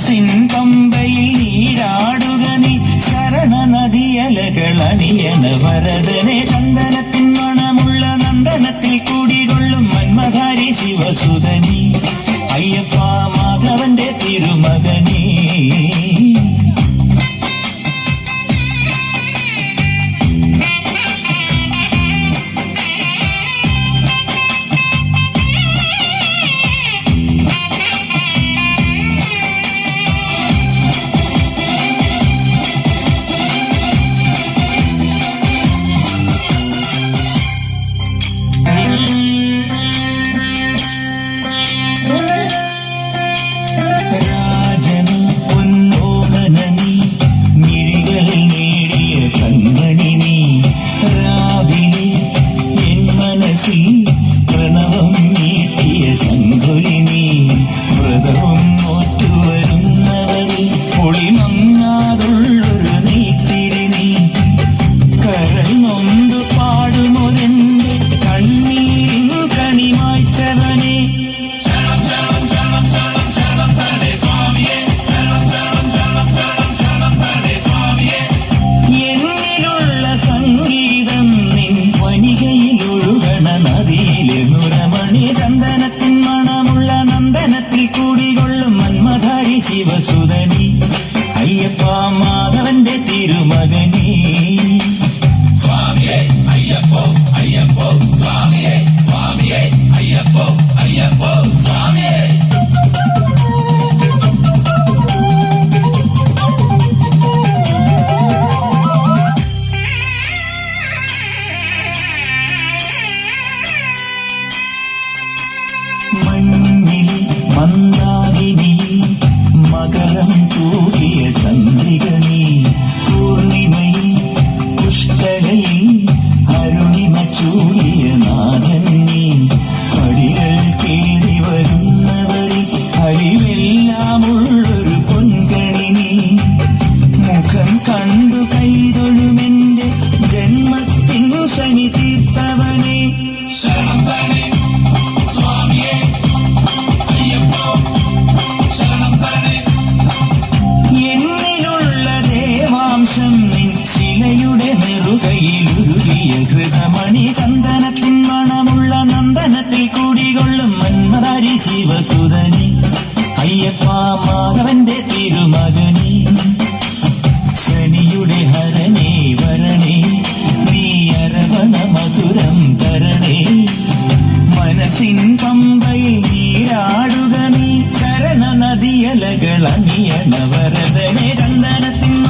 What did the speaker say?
മനസ്സിൻ പമ്പയിൽ നീരാടുക നീ. ശരണ നദിയലകൾ അണിയണ വരദനെ ചന്ദനത്തിൻ മണമുള്ള നന്ദനത്തിൽ കൂടികൊള്ളും മന്മധാരി ശിവസുതനി അയ്യപ്പ മാധവന്റെ തിരുമകനേ. ശങ്കുലി നീ വ്രതവും നോറ്റുവരുന്നവരിൽ പൊളിമങ്ങാതുള്ളൊരു നെയ്ത്തിരി നീ കരൾ നൊന്തു പാടുമൊരെന്റെ കണ്ണീരിൻ കണിമായ്ച്ചവനെ എന്നിലുള്ള സംഗീതം നിൻ വനികയിലൊഴുകണ നദിയിലെ നുരമണി ശിവസുതനി അയ്യപ്പ മാധവന്റെ തിരുമകനേ സ്വാമിയെ അയ്യപ്പോ അയ്യപ്പോ സ്വാമിയെ സ്വാമിയെ അയ്യപ്പോ അയ്യപ്പോ സ്വാമിയെ മഞ്ഞിൽ മന്ദാകിനി മകരം തൂകിയ ചന്ദ്രിക പൂർണിമയിൽ പുഷ്കലയിൽ അരുണിമ ചൂടിയ നാഥൻ പടികൾ കയറി വരുന്നവരിൽ അരിവെല്ലാമുള്ളൊരു ഹൃതമണി ചന്ദനത്തിൻ മണമുള്ള നന്ദനത്തിൽ കൂടികൊള്ളും മന്മതാരി ശിവസുതനി. അയ്യപ്പ മാധവന്റെ തിരുമകനി. ശനിയുടെ ഹരനെ വരണേ നീ അരവണ മധുരം തരണേ. മനസ്സിൻ പമ്പയിൽ നീരാടുക നീ ചരണ നദിയലകൾ അണിയണ വരദനെ. ചന്ദനത്തിൻ